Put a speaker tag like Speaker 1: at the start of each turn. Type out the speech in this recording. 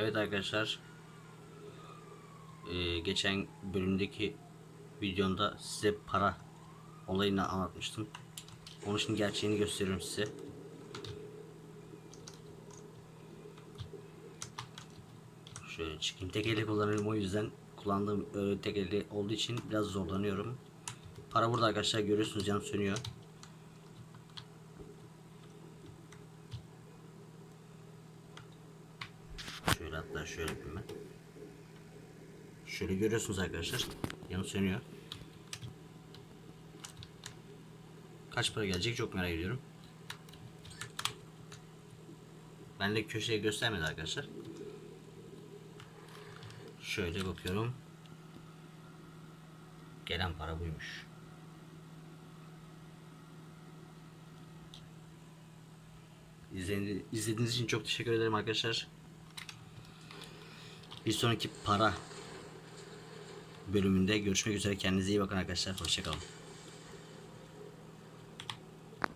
Speaker 1: Evet arkadaşlar. Ee, geçen bölümdeki videomda size para olayını anlatmıştım. Onun için gerçeğini gösteriyorum size. Şöyle çıkayım. Tek eli kullanıyorum o yüzden kullandığım öyle tek eli olduğu için biraz zorlanıyorum. Para burada arkadaşlar görüyorsunuz yanıp sönüyor. Şöyle hatta şöyle yapayım ben. Şöyle görüyorsunuz arkadaşlar. Yanıp sönüyor. Kaç para gelecek çok merak ediyorum. Ben de köşeye göstermedi arkadaşlar. Şöyle bakıyorum. Gelen para buymuş. İzledi- İzlediğiniz için çok teşekkür ederim arkadaşlar. Bir sonraki para bölümünde görüşmek üzere. Kendinize iyi bakın arkadaşlar. Hoşçakalın.